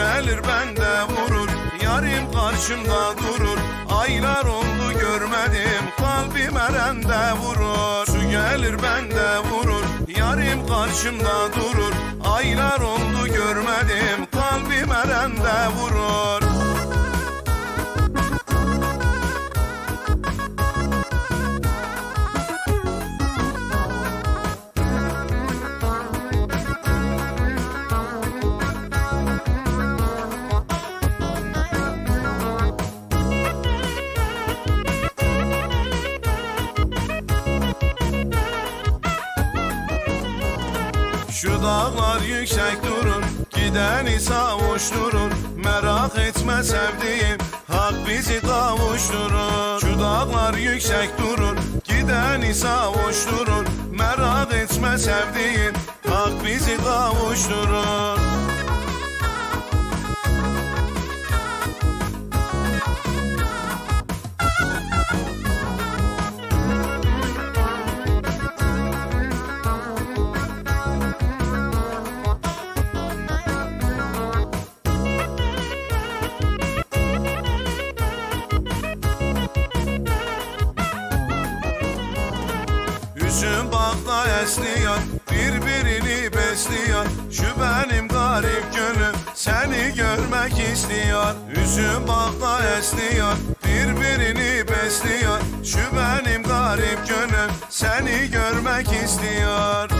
gelir bende vurur. Yarim karşımda durur. Aylar oldu görmedim. Kalbim erende vurur. Su gelir bende vurur. Yarim karşımda durur. Aylar oldu Şu dağlar yüksek durur Gideni savuşturur. Merak etme sevdiğim Hak bizi kavuşturur. Şu dağlar yüksek durur Gideni savuşturur. Merak etme sevdiğim Hak bizi kavuşturur Üzüm bakla esniyor Birbirini besliyor. Şu benim garip gönlüm Seni görmek istiyor. Üzüm bakla esniyor Birbirini besliyor. Şu benim garip gönlüm Seni görmek istiyor